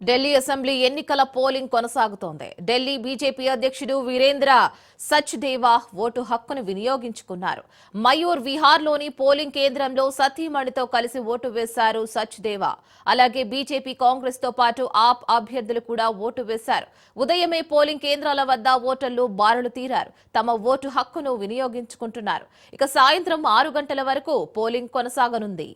Delhi assembly ఎన్నికల polling కొనసాగుతోంది. Delhi BJP అధ్యక్షుడు వీరేంద్ర సచ్దేవా ఓటు హక్కును వినియోగించుకున్నారు. మయూర్ విహార్లోని పోలింగ్ కేంద్రంలో సతీమణితో కలిసి ఓటు వేశారు సచ్దేవా. అలాగే బీజేపీ కాంగ్రెస్తో పాటు ఆప్ అభ్యర్థులు కూడా ఓటు వేశారు. ఉదయమే పోలింగ్ కేంద్రాల వద్ద ఓటర్లు బారులు తీరారు. తమ ఓటు హక్కును వినియోగించుకుంటున్నారు. ఇక సాయంత్రం ఆరు గంటల వరకు పోలింగ్ కొనసాగనుంది.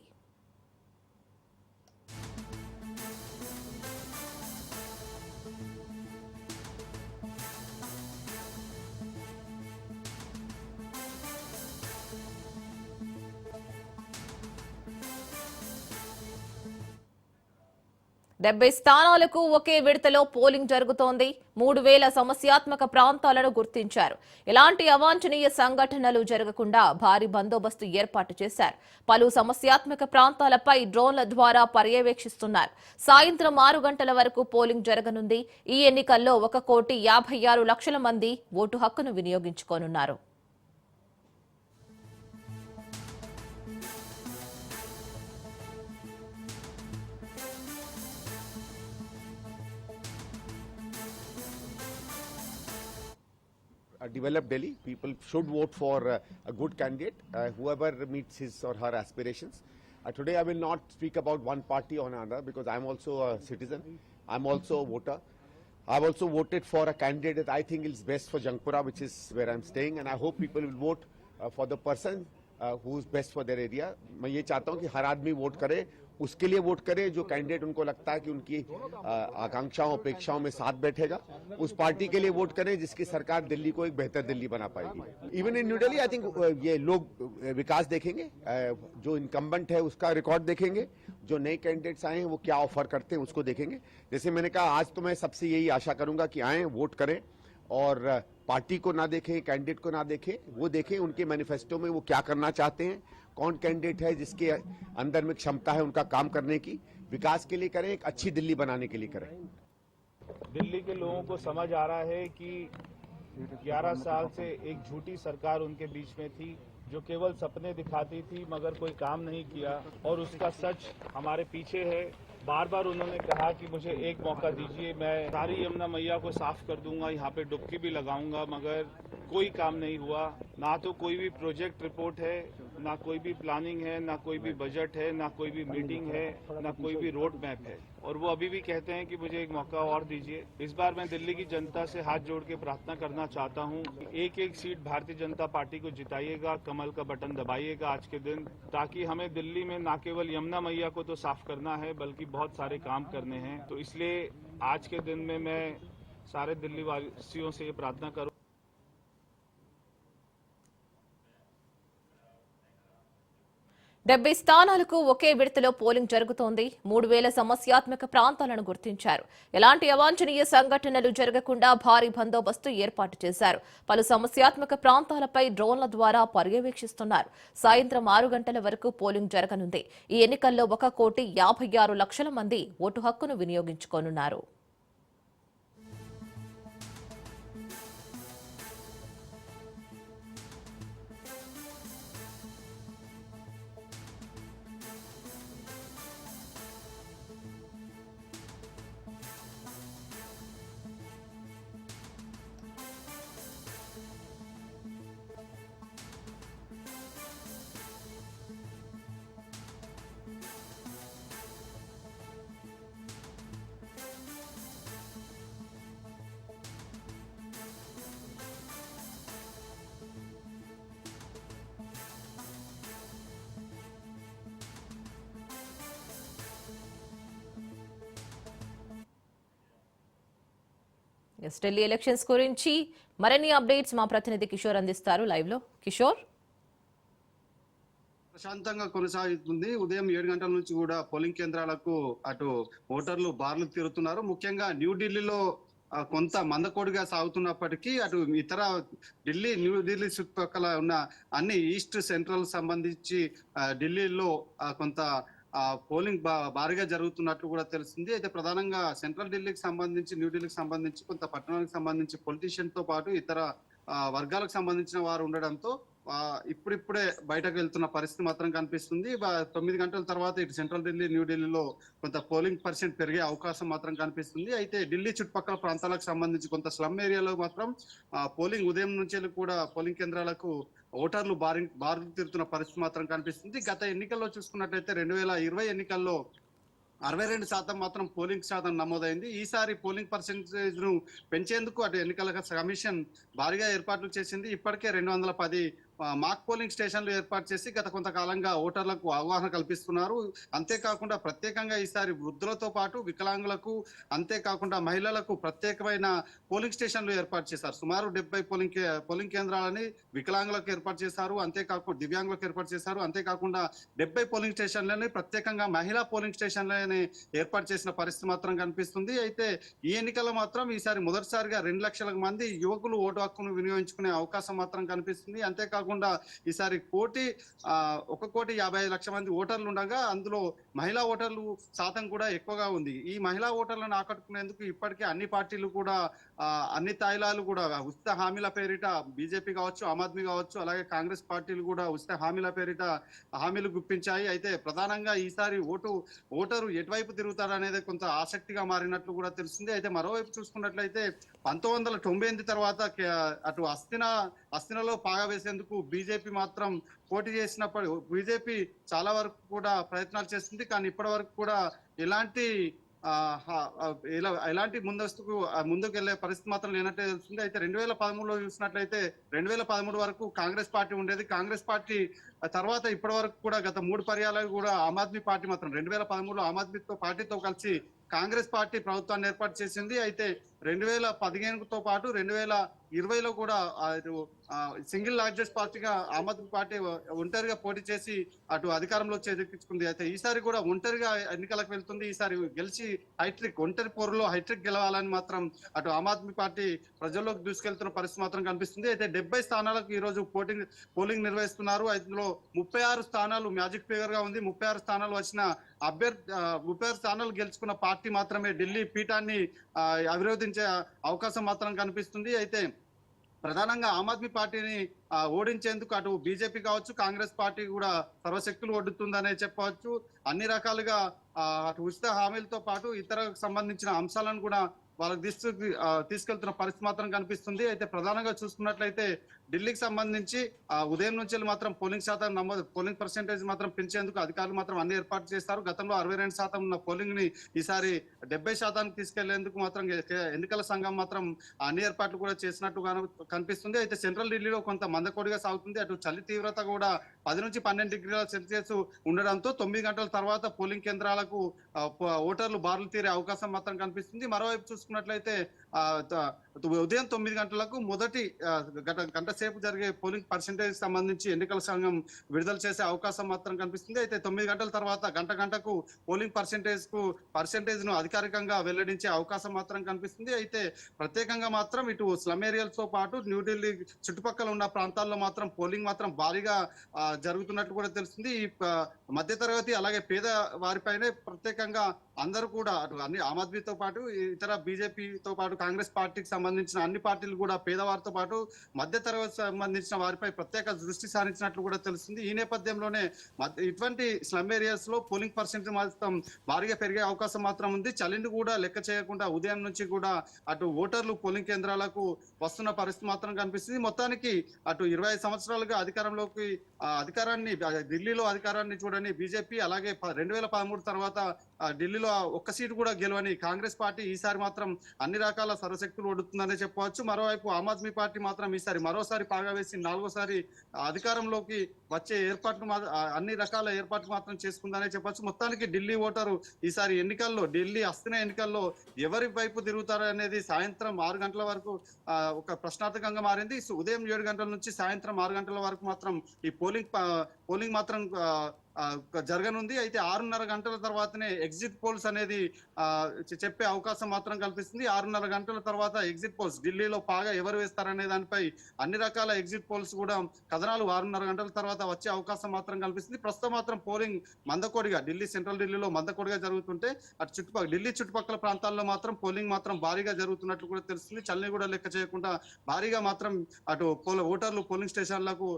డెబ్బై స్థానాలకు ఒకే విడతలో పోలింగ్ జరుగుతోంది. మూడు వేల సమస్యాత్మక ప్రాంతాలను గుర్తించారు. ఎలాంటి అవాంఛనీయ సంఘటనలు జరగకుండా భారీ బందోబస్తు ఏర్పాటు చేశారు. పలు సమస్యాత్మక ప్రాంతాలపై డ్రోన్ల ద్వారా పర్యవేక్షిస్తున్నారు. సాయంత్రం ఆరు గంటల వరకు పోలింగ్ జరగనుంది. ఈ ఎన్నికల్లో ఒక కోటి యాభై ఆరు లక్షల మంది ఓటు హక్కును వినియోగించుకోనున్నారు. developed Delhi. People should vote for uh, a good candidate, uh, whoever meets his or her aspirations. Uh, today, I will not speak about one party or another because I'm also a citizen. I'm also a voter. I've also voted for a candidate that I think is best for Jangpura, which is where I'm staying, and I hope people will vote uh, for the person uh, who's best for their area. मैं ये चाहता हूँ कि हर आदमी vote करे उसके लिए vote करें, जो कैंडिडेट उनको लगता है कि उनकी आकांक्षाओं, अपेक्षाओं में साथ बैठेगा, उस पार्टी के लिए वोट करें, जिसकी सरकार दिल्ली को एक बेहतर दिल्ली बना पाएगी। Even in New Delhi I think ये लोग विकास देखेंगे जो इनकम्बेंट है उसका रिकॉर्ड देखेंगे, जो नए कैंडिडेट्स आए हैं, वो क्या ऑफ़र करते हैं, उसको देखेंगे। जैसे मैंने कहा, आज तो मैं सबसे यही आशा करूँगा कि आए, वोट करें, और पार्टी को ना देखें कैंडिडेट को ना देखें, वो देखें, उनके मैनिफेस्टो में वो क्या करना चाहते हैं कौन कैंडिडेट है, जिसके अंदर में क्षमता है उनका काम करने की, विकास के लिए करें, एक अच्छी दिल्ली बनाने के लिए करें। दिल्ली के लोगों को समझ आ रहा है कि 11 साल से एक झूठी सरकार उनके बीच में थी, जो केवल सपने दिखाती थी, मगर कोई काम नहीं किया। और उसका सच हमारे पीछे है। बार बार उन्होंने कहा कि मुझे एक मौका दीजिए, मैं सारी यमुना मैया को साफ़ कर दूँगा, यहाँ पे डुबकी भी लगाऊँगा, मगर कोई काम नहीं हुआ। ना तो कोई भी प्रोजेक्ट रिपोर्ट है ना कोई भी प्लानिंग है ना कोई भी बजट है ना कोई भी मीटिंग है ना कोई भी रोड मैप है। और वो अभी भी कहते हैं कि मुझे एक मौका और दीजिए। इस बार मैं दिल्ली की जनता से हाथ जोड़ के प्रार्थना करना चाहता हूँ एक एक सीट भारतीय जनता पार्टी को जिताइएगा कमल का बटन दबाइएगा आज के दिन ताकि हमें दिल्ली में न केवल यमुना मैया को तो साफ़ करना है बल्कि बहुत सारे काम करने हैं। तो इसलिए आज के दिन में मैं सारे दिल्ली वासियों से ये प्रार्थना करूँ డెబ్బై స్థానాలకు ఒకే విడతలో పోలింగ్ జరుగుతోంది. మూడు వేల సమస్యాత్మక ప్రాంతాలను గుర్తించారు. ఎలాంటి అవాంఛనీయ సంఘటనలు జరగకుండా భారీ బందోబస్తు ఏర్పాటు చేశారు. పలు సమస్యాత్మక ప్రాంతాలపై డ్రోన్ల ద్వారా పర్యవేక్షిస్తున్నారు. సాయంత్రం ఆరు గంటల వరకు పోలింగ్ జరగనుంది. ఈ ఎన్నికల్లో ఒక కోటి యాభై ఆరు లక్షల మంది ఓటు హక్కును వినియోగించుకోనున్నారు. ఎస్, ఢిల్లీ ఎలక్షన్స్ గురించి మరిన్ని అప్డేట్స్ మా ప్రతినిధి కిషోర్ అందిస్తారు లైవ్లో కిషోర్? ప్రశాంతంగా కొనసాగుతుంది. ఉదయం ఏడు గంటల నుంచి కూడా పోలింగ్ కేంద్రాలకు అటు ఓటర్లు బార్లు తిరుగుతున్నారు. ముఖ్యంగా న్యూఢిల్లీలో కొంత మందకోడిగా సాగుతున్నప్పటికీ అటు ఇతర ఢిల్లీ న్యూఢిల్లీ చుట్టుపక్కల ఉన్న అన్ని ఈస్ట్ సెంట్రల్ సంబంధించి ఢిల్లీలో కొంత పోలింగ్ భారీగా జరుగుతున్నట్లు కూడా తెలిసింది అయితే ప్రధానంగా సెంట్రల్ ఢిల్లీకి సంబంధించి న్యూఢిల్లీకి సంబంధించి కొంత పట్టణానికి సంబంధించి పొలిటీషియన్తో పాటు ఇతర వర్గాలకు సంబంధించిన వారు ఉండడంతో ఇప్పుడిప్పుడే బయటకు వెళ్తున్న పరిస్థితి మాత్రం కనిపిస్తుంది. తొమ్మిది గంటల తర్వాత ఇటు సెంట్రల్ ఢిల్లీ న్యూఢిల్లీలో కొంత పోలింగ్ పర్సెంట్ పెరిగే అవకాశం మాత్రం కనిపిస్తుంది. అయితే ఢిల్లీ చుట్టుపక్కల ప్రాంతాలకు సంబంధించి కొంత స్లమ్ ఏరియాలో మాత్రం పోలింగ్ ఉదయం నుంచి కూడా పోలింగ్ కేంద్రాలకు ఓటర్లు బారి బారులు తిరుగుతున్న పరిస్థితి మాత్రం కనిపిస్తుంది. గత ఎన్నికల్లో చూసుకున్నట్లయితే రెండు వేల ఇరవై ఎన్నికల్లో అరవై రెండు శాతం మాత్రం పోలింగ్ శాతం నమోదైంది. ఈసారి పోలింగ్ పర్సెంటేజ్ను పెంచేందుకు అటు ఎన్నికల కమిషన్ భారీగా ఏర్పాట్లు చేసింది. ఇప్పటికే రెండు వందల పది మాక్ పోలింగ్ స్టేషన్లు ఏర్పాటు చేసి గత కొంతకాలంగా ఓటర్లకు అవగాహన కల్పిస్తున్నారు. అంతేకాకుండా ప్రత్యేకంగా ఈసారి వృద్ధులతో పాటు వికలాంగులకు అంతేకాకుండా మహిళలకు ప్రత్యేకమైన పోలింగ్ స్టేషన్లు ఏర్పాటు చేశారు. సుమారు డెబ్బై పోలింగ్ కే- పోలింగ్ కేంద్రాలని వికలాంగులకు ఏర్పాటు చేశారు. అంతేకాకుండా దివ్యాంగులకు ఏర్పాటు చేశారు. అంతేకాకుండా డెబ్బై పోలింగ్ స్టేషన్లని ప్రత్యేకంగా మహిళా పోలింగ్ స్టేషన్లని ఏర్పాటు చేసిన పరిస్థితి మాత్రం కనిపిస్తుంది. అయితే ఈ ఎన్నికల్లో మాత్రం ఈసారి మొదటిసారిగా రెండు లక్షల మంది యువకులు ఓటు హక్కును వినియోగించుకునే అవకాశం మాత్రం కనిపిస్తుంది. అంతేకాకుండా ఈసారి కోటి ఆ, ఒక కోటి యాభై ఐదు లక్షల మంది ఓటర్లు ఉండగా అందులో మహిళా ఓటర్లు శాతం కూడా ఎక్కువగా ఉంది. ఈ మహిళా ఓటర్లను ఆకట్టుకునేందుకు ఇప్పటికే అన్ని పార్టీలు కూడా అన్ని తాయిలాలు కూడా ఉచిత హామీల పేరిట బీజేపీ కావచ్చు ఆమ్ ఆద్మీ కావచ్చు అలాగే కాంగ్రెస్ పార్టీలు కూడా ఉచిత హామీల పేరిట హామీలు గుప్పించాయి. అయితే ప్రధానంగా ఈసారి ఓటు ఓటరు ఎటువైపు తిరుగుతారు అనేది కొంత ఆసక్తిగా మారినట్లు కూడా తెలుస్తుంది. అయితే మరోవైపు చూసుకున్నట్లయితే పంతొమ్మిది వందల తొంభై ఎనిమిది తర్వాత అటు అస్థిన అస్థినలో పాగా వేసేందుకు బీజేపీ మాత్రం పోటీ చేసినప్పుడు బీజేపీ చాలా వరకు కూడా ప్రయత్నాలు చేస్తుంది. కానీ ఇప్పటి వరకు కూడా ఎలాంటి ఎలా- ఎలాంటి ముందస్తుకు ముందుకు వెళ్ళే పరిస్థితి మాత్రం లేనట్టే తెలుస్తుంది. అయితే రెండు వేల పదమూడులో చూసినట్లయితే రెండు వేల పదమూడు వరకు కాంగ్రెస్ పార్టీ ఉండేది. కాంగ్రెస్ పార్టీ తర్వాత ఇప్పటి వరకు కూడా గత మూడు పర్యాలు కూడా ఆమ్ ఆద్మీ పార్టీ మాత్రం రెండు వేల పదమూడులో ఆమ్ ఆద్మీతో పార్టీతో కలిసి కాంగ్రెస్ పార్టీ ప్రభుత్వాన్ని ఏర్పాటు చేసింది. అయితే రెండు వేల పదిహేనుతో పాటు రెండు వేల ఇరవైలో కూడా సింగిల్ లార్జెస్ట్ పార్టీగా ఆమ్ ఆద్మీ పార్టీ ఒంటరిగా పోటీ చేసి అటు అధికారంలో చేదెక్కించుకుంది అయితే ఈసారి కూడా ఒంటరిగా ఎన్నికలకు వెళ్తుంది. ఈసారి గెలిచి హైట్రిక్ ఒంటరి పోరులో హైట్రిక్ గెలవాలని మాత్రం అటు ఆమ్ ఆద్మీ పార్టీ ప్రజల్లోకి దూసుకెళ్తున్న పరిస్థితి మాత్రం కనిపిస్తుంది. అయితే డెబ్బై స్థానాలకు ఈ రోజు పోటింగ్ పోలింగ్ నిర్వహిస్తున్నారు. అందులో ముప్పై ఆరు స్థానాలు మ్యాజిక్ ఫిగర్గా ఉంది. ముప్పై ఆరు స్థానాలు వచ్చిన అభ్యర్థి ముప్పై ఆరు స్థానాలు గెలుచుకున్న పార్టీ మాత్రమే ఢిల్లీ పీఠాన్ని ఆ, అవిరోధించే అవకాశం మాత్రం కనిపిస్తుంది. అయితే ప్రధానంగా ఆమ్ ఆద్మీ పార్టీని ఓడించేందుకు అటు బీజేపీ కావచ్చు కాంగ్రెస్ పార్టీ కూడా సర్వశక్తులు ఒడ్డుతుందనే చెప్పవచ్చు. అన్ని రకాలుగా అటు ఉచిత హామీలతో పాటు ఇతర సంబంధించిన అంశాలను కూడా వాళ్ళకి తీసుకు తీసుకెళ్తున్న పరిస్థితి మాత్రం కనిపిస్తుంది. అయితే ప్రధానంగా చూసుకున్నట్లయితే ఢిల్లీకి సంబంధించి ఆ, ఉదయం నుంచి మాత్రం పోలింగ్ శాతం నమోదు పోలింగ్ పర్సెంటేజ్ మాత్రం పెంచేందుకు అధికారులు మాత్రం అన్ని ఏర్పాటు చేస్తారు. గతంలో అరవై రెండు శాతం ఉన్న పోలింగ్ని ఈసారి డెబ్బై శాతానికి తీసుకెళ్ళేందుకు మాత్రం ఎన్నికల సంఘం మాత్రం అన్ని ఏర్పాట్లు కూడా చేసినట్టు కనిపిస్తుంది. అయితే సెంట్రల్ ఢిల్లీలో కొంత మందకొడిగా సాగుతుంది. అటు చలి తీవ్రత కూడా పది నుంచి పన్నెండు డిగ్రీల సెల్సియస్ ఉండడంతో తొమ్మిది గంటల తర్వాత పోలింగ్ కేంద్రాలకు ఓటర్లు బారులు తీరే అవకాశం మాత్రం కనిపిస్తుంది. మరోవైపు చూసుకున్నట్లయితే ఉదయం తొమ్మిది గంటలకు మొదటి గంట సేపు జరిగే పోలింగ్ పర్సెంటేజ్ సంబంధించి ఎన్నికల సంఘం విడుదల చేసే అవకాశం మాత్రం కనిపిస్తుంది. అయితే తొమ్మిది గంటల తర్వాత గంట గంటకు పోలింగ్ పర్సెంటేజ్కు పర్సంటేజ్ను అధికారికంగా వెల్లడించే అవకాశం మాత్రం కనిపిస్తుంది. అయితే ప్రత్యేకంగా మాత్రం ఇటు స్లమ్ ఏరియాలతో తో పాటు న్యూఢిల్లీ చుట్టుపక్కల ఉన్న ప్రాంతాల్లో మాత్రం పోలింగ్ మాత్రం భారీగా జరుగుతున్నట్టు కూడా తెలుస్తుంది. ఈ మధ్యతరగతి అలాగే పేద వారిపైనే ప్రత్యేకంగా అందరూ కూడా అటు అన్ని ఆమ్ ఆద్మీతో పాటు ఇతర బీజేపీతో పాటు కాంగ్రెస్ పార్టీకి సంబంధించిన అన్ని పార్టీలు కూడా పేదవారితో పాటు మధ్య తరగతి సంబంధించిన వారిపై ప్రత్యేక దృష్టి సారించినట్లు కూడా తెలుస్తుంది. ఈ నేపథ్యంలోనే మధ్య- ఇటువంటి స్లమ్ ఏరియాస్లో పోలింగ్ పర్సెంట్ మాత్రం భారీగా పెరిగే అవకాశం మాత్రం ఉంది. చలిని కూడా లెక్క చేయకుండా ఉదయం నుంచి కూడా అటు ఓటర్లు పోలింగ్ కేంద్రాలకు వస్తున్న పరిస్థితి మాత్రం కనిపిస్తుంది. మొత్తానికి అటు ఇరవై సంవత్సరాలుగా అధికారంలోకి అధికారాన్ని ఢిల్లీలో అధికారాన్ని చూడని బీజేపీ అలాగే రెండు వేల పదమూడు తర్వాత ఢిల్లీలో ఒక్క సీటు కూడా గెలవని కాంగ్రెస్ పార్టీ ఈసారి మాత్రం అన్ని రకాల సర్వశక్తులు ఒడుతుందనే చెప్పవచ్చు. మరోవైపు ఆమ్ ఆద్మీ పార్టీ మాత్రం ఈసారి మరోసారి పాగా వేసి నాలుగోసారి అధికారంలోకి వచ్చే ఏర్పాట్లు అన్ని రకాల ఏర్పాట్లు మాత్రం చేసుకుందనే చెప్పొచ్చు. మొత్తానికి ఢిల్లీ ఓటరు ఈసారి ఎన్నికల్లో ఢిల్లీ వస్తున్న ఎన్నికల్లో ఎవరి వైపు తిరుగుతారు అనేది సాయంత్రం ఆరు గంటల వరకు ఒక ప్రశ్నార్థకంగా మారింది. ఉదయం ఏడు గంటల నుంచి సాయంత్రం ఆరు గంటల వరకు మాత్రం ఈ పోలింగ్ పోలింగ్ మాత్రం జరగనుంది. అయితే ఆరున్నర గంటల తర్వాతనే ఎగ్జిట్ పోల్స్ అనేది చెప్పే అవకాశం మాత్రం కల్పిస్తుంది. ఆరున్నర గంటల తర్వాత ఎగ్జిట్ పోల్స్ ఢిల్లీలో పాగా ఎవరు వేస్తారనే దానిపై అన్ని రకాల ఎగ్జిట్ పోల్స్ కూడా కథనాలు ఆరున్నర గంటల తర్వాత వచ్చే అవకాశం మాత్రం కల్పిస్తుంది. ప్రస్తుతం మాత్రం పోలింగ్ మందకోడిగా ఢిల్లీ సెంట్రల్ ఢిల్లీలో మందకోడిగా జరుగుతుంటే అటు చుట్టుపక్కల ఢిల్లీ చుట్టుపక్కల ప్రాంతాల్లో మాత్రం పోలింగ్ మాత్రం భారీగా జరుగుతున్నట్లు కూడా తెలుస్తుంది. చల్లని కూడా లెక్క చేయకుండా భారీగా మాత్రం అటు పోల ఓటర్లు పోలింగ్ స్టేషన్లకు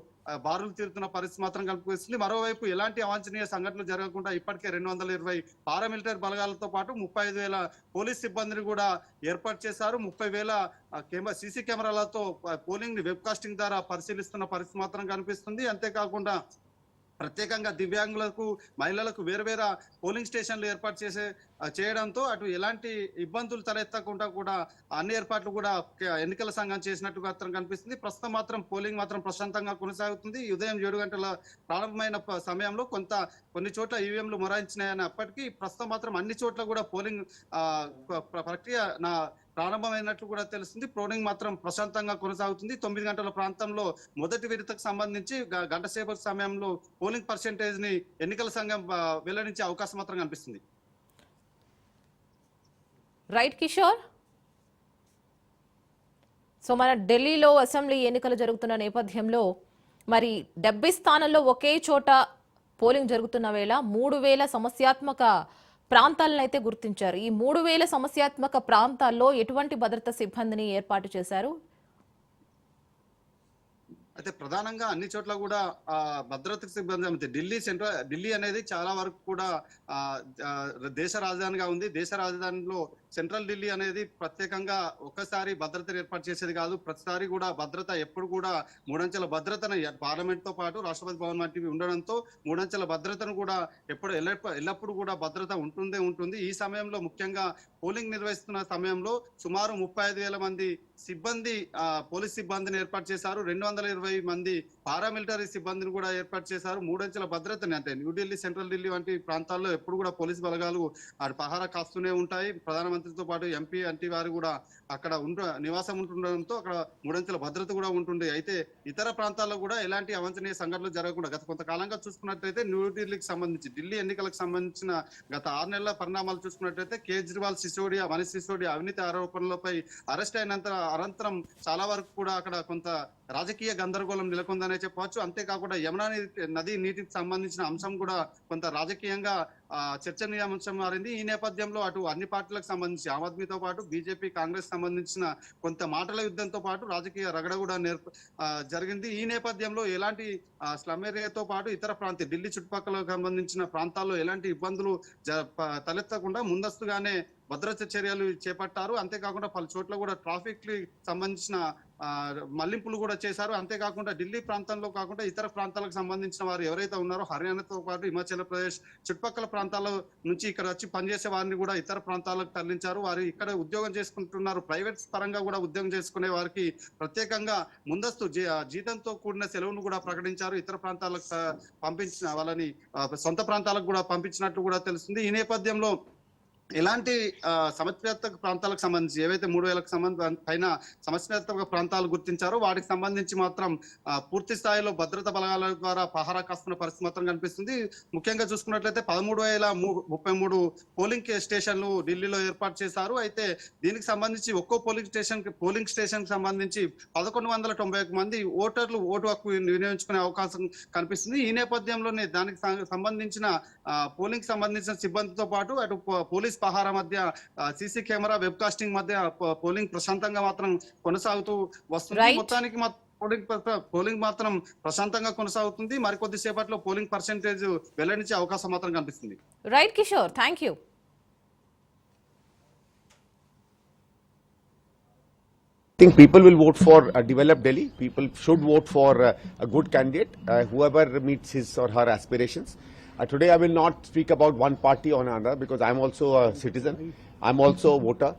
బారులు తీరుతున్న పరిస్థితి మాత్రం కల్పిస్తుంది. మరోవైపు ఎలాంటి అవాంఛనీయ సంఘటనలు జరగకుండా ఇప్పటికే రెండు వందల ఇరవై పారామిలిటరీ బలగాలతో పాటు ముప్పై ఐదు వేల పోలీస్ సిబ్బందిని కూడా ఏర్పాటు చేశారు. ముప్పై వేల కెమెరా సీసీ కెమెరాలతో పోలింగ్ని వెబ్ కాస్టింగ్ ద్వారా పరిశీలిస్తున్న పరిస్థితి మాత్రం కనిపిస్తుంది. అంతేకాకుండా ప్రత్యేకంగా దివ్యాంగులకు మహిళలకు వేరువేరు పోలింగ్ స్టేషన్లు ఏర్పాటు చేసే చేయడంతో అటు ఎలాంటి ఇబ్బందులు తలెత్తకుండా కూడా అన్ని ఏర్పాట్లు కూడా ఎన్నికల సంఘం చేసినట్టు మాత్రం కనిపిస్తుంది. ప్రస్తుతం మాత్రం పోలింగ్ మాత్రం ప్రశాంతంగా కొనసాగుతుంది. ఉదయం ఏడు గంటల ప్రారంభమైన సమయంలో కొంత కొన్ని చోట్ల ఈవీఎంలు మొరాయించినాయని అప్పటికీ ప్రస్తుతం మాత్రం అన్ని చోట్ల కూడా పోలింగ్ ప్రక్రియ నా ప్రారంభమైనట్లు కూడా తెలుస్తుంది. పోలింగ్ మాత్రం ప్రశాంతంగా కొనసాగుతుంది. తొమ్మిది గంటల ప్రాంతంలో మొదటి విడతకు సంబంధించి గంట సేపటి సమయంలో పోలింగ్ పర్సెంటేజ్ని ఎన్నికల సంఘం వెల్లడించే అవకాశం మాత్రం కనిపిస్తుంది. రైట్ కిషోర్ సో మన ఢిల్లీలో అసెంబ్లీ ఎన్నికలు జరుగుతున్న నేపథ్యంలో మరి డెబ్బై స్థానాల్లో ఒకే చోట పోలింగ్ జరుగుతున్న వేళ మూడు వేల సమస్యాత్మక ప్రాంతాలను అయితే గుర్తించారు. ఈ మూడు వేల సమస్యాత్మక ప్రాంతాల్లో ఎటువంటి భద్రతా సిబ్బందిని ఏర్పాటు చేశారు? అయితే ప్రధానంగా అన్ని చోట్ల కూడా ఆ భద్రతకు సిబ్బంది అంటే ఢిల్లీ సెంట్రల్ ఢిల్లీ అనేది చాలా వరకు కూడా ఆ, దేశ రాజధానిగా ఉంది. దేశ రాజధానిలో సెంట్రల్ ఢిల్లీ అనేది ప్రత్యేకంగా ఒక్కసారి భద్రతను ఏర్పాటు చేసేది కాదు. ప్రతిసారి కూడా భద్రత ఎప్పుడు కూడా మూడంచెల భద్రతను పార్లమెంట్తో పాటు రాష్ట్రపతి భవన్ వంటివి ఉండడంతో మూడంచెల భద్రతను కూడా ఎప్పుడు ఎల్లప్ప- ఎల్లప్పుడూ కూడా భద్రత ఉంటుందే ఉంటుంది. ఈ సమయంలో ముఖ్యంగా పోలింగ్ నిర్వహిస్తున్న సమయంలో సుమారు ముప్పై ఐదు వేల మంది సిబ్బంది పోలీస్ సిబ్బందిని ఏర్పాటు చేశారు. రెండు వందల ఇరవై మంది పారామిలిటరీ సిబ్బందిని కూడా ఏర్పాటు చేశారు. మూడంచెల భద్రతని అంటే న్యూఢిల్లీ సెంట్రల్ ఢిల్లీ వంటి ప్రాంతాల్లో ఎప్పుడు కూడా పోలీస్ బలగాలు అటు పహారా కాస్తూనే ఉంటాయి. ప్రధానమంత్రితో పాటు ఎంపీ అంటే వారు కూడా అక్కడ ఉంట నివాసం ఉంటుండడంతో అక్కడ మూడంచెల భద్రత కూడా ఉంటుంది అయితే ఇతర ప్రాంతాల్లో కూడా ఎలాంటి అవాంఛనీయ సంఘటనలు జరగకుండా గత కొంతకాలంగా చూసుకున్నట్లయితే న్యూఢిల్లీకి సంబంధించి ఢిల్లీ ఎన్నికలకు సంబంధించిన గత ఆరు నెలల పరిణామాలు చూసుకున్నట్లయితే కేజ్రీవాల్ సిసోడియా మనీష్ సిసోడియా అవినీతి ఆరోపణలపై అరెస్ట్ అయినంత అనంతరం చాలా వరకు కూడా అక్కడ కొంత రాజకీయ గందరగోళం నెలకొందని చెప్పవచ్చు. అంతేకాకుండా యమునా నది నీటికి సంబంధించిన అంశం కూడా కొంత రాజకీయంగా చర్చనీయాంశం మారింది. ఈ నేపథ్యంలో అటు అన్ని పార్టీలకు సంబంధించి ఆమ్ ఆద్మీతో పాటు బీజేపీ కాంగ్రెస్ సంబంధించిన కొంత మాటల యుద్ధంతో పాటు రాజకీయ రగడ కూడా నేర్ప జరిగింది. ఈ నేపథ్యంలో ఎలాంటి స్లమ్ ఏరియాతో పాటు ఇతర ప్రాంత ఢిల్లీ చుట్టుపక్కల సంబంధించిన ప్రాంతాల్లో ఎలాంటి ఇబ్బందులు తలెత్తకుండా ముందస్తుగానే భద్రత చర్యలు చేపట్టారు. అంతేకాకుండా పలు చోట్ల కూడా ట్రాఫిక్ సంబంధించిన మళ్ళింపులు కూడా చేశారు. అంతేకాకుండా ఢిల్లీ ప్రాంతంలో కాకుండా ఇతర ప్రాంతాలకు సంబంధించిన వారు ఎవరైతే ఉన్నారో హర్యానాతో పాటు హిమాచల్ ప్రదేశ్ చుట్టుపక్కల ప్రాంతాల నుంచి ఇక్కడ వచ్చి పనిచేసే వారిని కూడా ఇతర ప్రాంతాలకు తరలించారు. వారు ఇక్కడ ఉద్యోగం చేసుకుంటున్నారు. ప్రైవేట్ పరంగా కూడా ఉద్యోగం చేసుకునే వారికి ప్రత్యేకంగా ముందస్తు జీ- జీతంతో కూడిన సెలవును కూడా ప్రకటించారు. ఇతర ప్రాంతాలకు పంపించిన వాళ్ళని సొంత ప్రాంతాలకు కూడా పంపించినట్టు కూడా తెలుస్తుంది. ఈ నేపథ్యంలో ఎలాంటి సమస్యాత్మక ప్రాంతాలకు సంబంధించి ఏవైతే మూడు వేలకు సంబంధ పైన సమస్యాత్మక ప్రాంతాలు గుర్తించారో వాటికి సంబంధించి మాత్రం పూర్తి స్థాయిలో భద్రతా బలగాల ద్వారా పహారా కాస్తున్న పరిస్థితి మాత్రం కనిపిస్తుంది. ముఖ్యంగా చూసుకున్నట్లయితే పదమూడు వేల ముప్పై మూడు పోలింగ్ కే- స్టేషన్లు ఢిల్లీలో ఏర్పాటు చేశారు. అయితే దీనికి సంబంధించి ఒక్కో పోలింగ్ స్టేషన్ పోలింగ్ స్టేషన్కి సంబంధించి పదకొండు వందల తొంభై ఒక్క మంది ఓటర్లు ఓటు హక్కు వినియోగించుకునే అవకాశం కనిపిస్తుంది. ఈ నేపథ్యంలోనే దానికి సంబంధించిన పోలింగ్ సంబంధించిన సిబ్బందితో పాటు అటు పోలీస్ పోలీస్ పహారా మధ్య సీసీ కెమెరా వెబ్ కాస్టింగ్ మధ్య పోలింగ్ ప్రశాంతంగా మాత్రం కొనసాగుతూ వస్తుంది. మొత్తానికి మా- పోలింగ్ పోలింగ్ మాత్రం ప్రశాంతంగా కొనసాగుతుంది మరికొద్ది సేపట్లో పోలింగ్ పర్సెంటేజ్ వెల్లడించే అవకాశం మాత్రం కనిపిస్తుంది right Kishore thank you I think people will vote for a developed Delhi. People should vote for uh, a good candidate, uh, whoever meets his or her aspirations. Uh, today, I will not speak about one party or another because I'm also a citizen. I'm also a voter.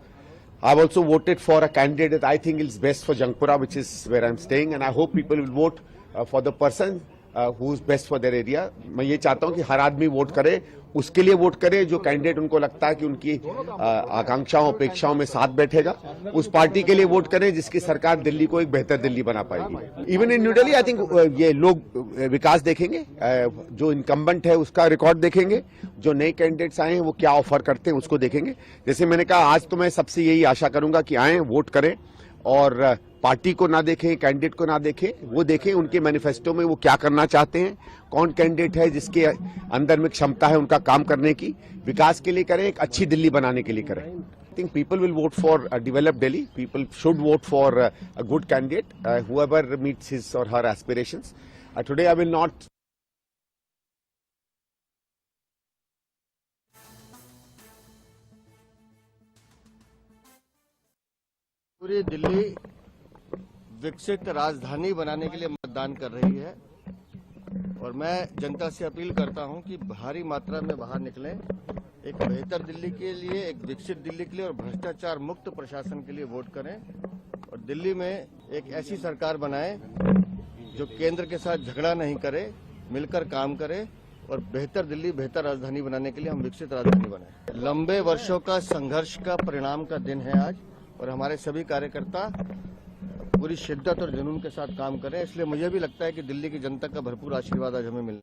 I've also voted for a candidate that I think is best for Jangpura, which is where I'm staying, and I hope people will vote uh, for the person who is best for their area मैं ये चाहता हूँ कि हर आदमी vote करे, उसके लिए vote करे, जो कैंडिडेट उनको लगता है कि उनकी आकांक्षाओं, अपेक्षाओं में साथ बैठेगा, उस पार्टी के लिए वोट करें जिसकी सरकार दिल्ली को एक बेहतर दिल्ली बना पाएगी। Even in New Delhi I think ये लोग विकास देखेंगे जो इनकम्बेंट है उसका रिकॉर्ड देखेंगे, जो नए कैंडिडेट्स आए हैं, वो क्या ऑफ़र करते हैं, उसको देखेंगे। जैसे मैंने कहा, आज तो मैं सबसे यही आशा करूँगा कि आए वोट करें, और पार्टी को ना देखें, कैंडिडेट को ना देखें, वो देखें उनके मैनिफेस्टो में वो क्या करना चाहते हैं, कौन कैंडिडेट है जिसके अंदर में क्षमता है उनका काम करने की, विकास के लिए करें, एक अच्छी दिल्ली बनाने के लिए करें। I think people will vote for develop Delhi people should vote for a good candidate whoever meets his or her aspiration today I will not पूरी दिल्ली विकसित राजधानी बनाने के लिए मतदान कर रही है। और मैं जनता से अपील करता हूँ कि भारी मात्रा में बाहर निकलें। एक बेहतर दिल्ली के लिए, एक विकसित दिल्ली के लिए और भ्रष्टाचार मुक्त प्रशासन के लिए वोट करें और दिल्ली में एक ऐसी सरकार बनाए जो केंद्र के साथ झगड़ा नहीं करे, मिलकर काम करे और बेहतर दिल्ली, बेहतर राजधानी बनाने के लिए हम विकसित राजधानी बनाए। लंबे वर्षों का संघर्ष का परिणाम का दिन है आज और हमारे सभी कार्यकर्ता पूरी शिद्दत और जुनून के साथ काम करें, इसलिए मुझे भी लगता है कि दिल्ली की जनता का भरपूर आशीर्वाद आज हमें मिल